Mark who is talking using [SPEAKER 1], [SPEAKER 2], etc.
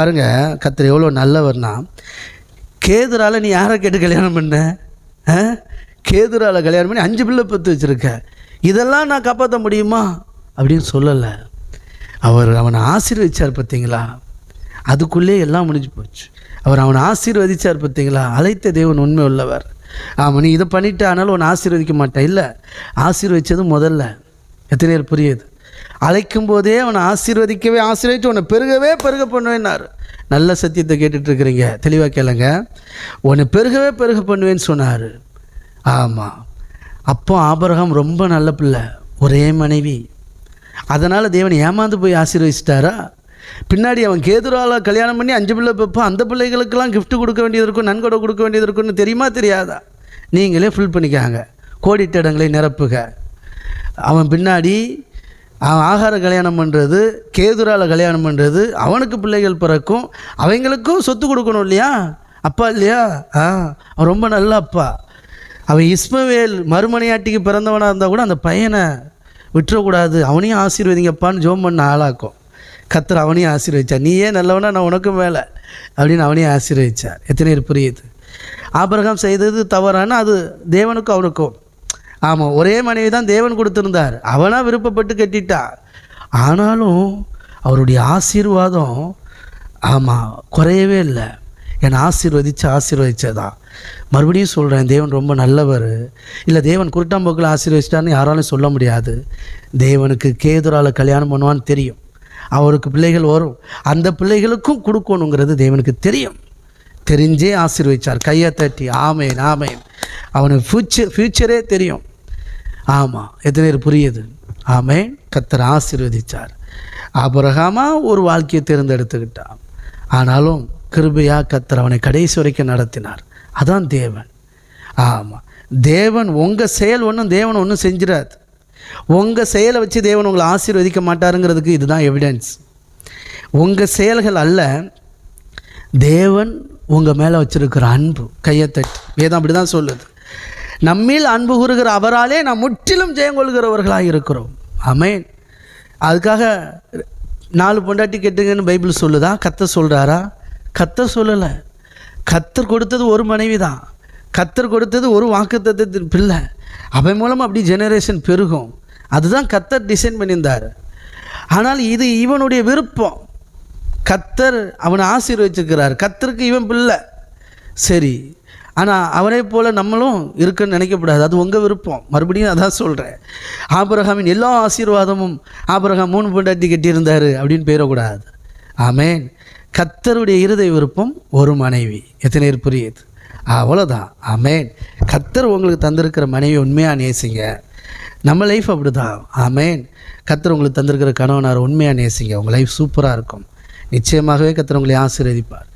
[SPEAKER 1] பாருங்க கத்தர் எவ்வளோ நல்லவர்னா கேதுரால நீ யாரை கேட்டு கல்யாணம் பண்ண? ஆ? கேதுரால கல்யாணம் பண்ணி அஞ்சு பிள்ளை பத்து வச்சுருக்க. இதெல்லாம் நான் காப்பாற்ற முடியுமா? அப்படின்னு சொல்லலை. அவர் அவனை ஆசீர்வதிச்சார் பார்த்தீங்களா? அதுக்குள்ளே எல்லாம் முடிஞ்சு போச்சு. அவர் அவனை ஆசீர்வதிச்சார் பார்த்தீங்களா? அழைத்த தேவன் உண்மை உள்ளவர். ஆமாம் நீ இதை பண்ணிட்டு ஆனாலும் உன்னை ஆசீர்வதிக்க மாட்டேன். இல்லை ஆசீர்வதிச்சது முதல்ல. எத்தனை பேர் புரியுது? அழைக்கும் போதே அவனை ஆசீர்வதிக்கவே ஆசீர்வதித்து உன்னை பெருகவே பெருக பண்ணுவேன்னாரு. நல்ல சத்தியத்தை கேட்டுட்டு இருக்கிறீங்க தெளிவாக கேளுங்க. உன்னை பெருகவே பெருக பண்ணுவேன்னு சொன்னார். ஆமாம் அப்போ ஆபரகம் ரொம்ப நல்ல பிள்ளை. ஒரே மனைவி. அதனால் தேவன் ஏமாந்து போய் ஆசீர்வதிச்சிட்டாரா? பின்னாடி அவன் கேதுரால கல்யாணம் பண்ணி அஞ்சு பிள்ளை பெப்பான் அந்த பிள்ளைகளுக்கெல்லாம் கிஃப்ட் கொடுக்க வேண்டியது இருக்கும் நன்கொடை கொடுக்க வேண்டியது இருக்கும்னு தெரியுமா தெரியாதா? நீங்களே ஃபில் பண்ணிக்காங்க. கோடிட்ட இடங்களை நிரப்புக அவன் பின்னாடி அவன் ஆகார கல்யாணம் பண்ணுறது கேதுரால கல்யாணம் பண்ணுறது அவனுக்கு பிள்ளைகள் பிறக்கும் அவங்களுக்கும் சொத்து கொடுக்கணும் இல்லையா? அப்பா இல்லையா? ஆ அவன் ரொம்ப நல்ல அப்பா. அவன் இஸ்மவேல் மறுமனையாட்டிக்கு பிறந்தவனாக இருந்தால் கூட அந்த பையனை விட்டுறக்கூடாது. அவனையும் ஆசீர்வதிங்கப்பான்னு ஜோம் பண்ண ஆளாக்கும். கத்தர் அவனையும் ஆசீர்வதிச்சார். நீயே நல்லவனா நான் உனக்கும் மேலே அப்படின்னு அவனையும் ஆசீர்வதிச்சார். எத்தனை பேர் புரியுது? ஆபிரகாம் செய்தது தவறான அது தேவனுக்கும் அவனுக்கும். ஆமாம் ஒரே மனைவி தான் தேவன் கொடுத்துருந்தார். அவனாக விருப்பப்பட்டு கட்டிட்டா. ஆனாலும் அவருடைய ஆசீர்வாதம் ஆமாம் குறையவே இல்லை. என்னை ஆசீர்வதிச்சு ஆசீர்வதிச்சதான் மறுபடியும் சொல்கிறேன் தேவன் ரொம்ப நல்லவர். இல்லை தேவன் குருட்டாம்போக்கில் ஆசீர்வதிச்சிட்டான்னு யாராலும் சொல்ல முடியாது. தேவனுக்கு கேதுரால் கல்யாணம் பண்ணுவான்னு தெரியும். அவருக்கு பிள்ளைகள் வரும். அந்த பிள்ளைகளுக்கும் கொடுக்கணுங்கிறது தேவனுக்கு தெரியும். தெரிஞ்சே ஆசீர்வதிச்சார். கையை தட்டி ஆமேன் ஆமேன். அவனுக்கு ஃபியூச்சர் ஃப்யூச்சரே தெரியும். ஆமாம் எத்தனை பேர் புரியுது? ஆமே கத்தர் ஆசீர்வதித்தார் ஆபரகாமா ஒரு வாழ்க்கையை தேர்ந்தெடுத்துக்கிட்டான். ஆனாலும் கிருபையா கத்தர் அவனை கடைசி வரைக்கும் நடத்தினார். அதான் தேவன். ஆமாம் தேவன் உங்கள் செயல் ஒன்றும் தேவன் ஒன்றும் செஞ்சிடாது. உங்கள் செயலை வச்சு தேவன் உங்களை ஆசீர்வதிக்க மாட்டாருங்கிறதுக்கு இதுதான் எவிடன்ஸ் உங்கள் செயல்கள் அல்ல தேவன் உங்கள் மேலே வச்சுருக்கிற அன்பு கையை தட்டு. வேதம் அப்படி தான் சொல்லுது. நம்மில் அன்பு கூறுகிற அவராலே நாம் முற்றிலும் ஜெயம் கொள்கிறவர்களாக இருக்கிறோம். அமேன் அதுக்காக நாலு பொண்டாட்டி கேட்டுங்கன்னு பைபிள் சொல்லுதா? கத்தர் சொல்கிறாரா கத்தர் சொல்லலை. கத்தர் கொடுத்தது ஒரு மனைவி தான் கத்தர் கொடுத்தது ஒரு வாக்குத்தத்தின் பிள்ளை. அவன் மூலம் அப்படி ஜெனரேஷன் பெருகும். அதுதான் கத்தர் டிசைன் பண்ணியிருந்தார். ஆனால் இது இவனுடைய விருப்பம். கத்தர் அவனை ஆசீர்வச்சிருக்கிறார். கத்தருக்கு இவன் பிள்ளை. சரி ஆனால் அவரை போல் நம்மளும் இருக்குன்னு நினைக்கக்கூடாது அது உங்கள் விருப்பம். மறுபடியும் அதான் சொல்கிறேன் ஆபரகாமின் எல்லா ஆசீர்வாதமும் ஆபரகாம் மூணு பொண்டாட்டி கட்டியிருந்தார் அப்படின்னு பேரக்கூடாது. ஆமேன். கத்தருடைய இருதய விருப்பம் ஒரு மனைவி. எத்தனை பேர் புரியுது? அவ்வளோதான் ஆமேன். கத்தர் உங்களுக்கு தந்திருக்கிற மனைவி உண்மையாக நேசிங்க. நம்ம லைஃப் அப்படி தான் ஆமேன். கத்தர் உங்களுக்கு தந்திருக்கிற கணவனார் உண்மையாக நேசிங்க. உங்கள் லைஃப் சூப்பராக இருக்கும். நிச்சயமாகவே கத்தர் உங்களை ஆசீர்வதிப்பார்.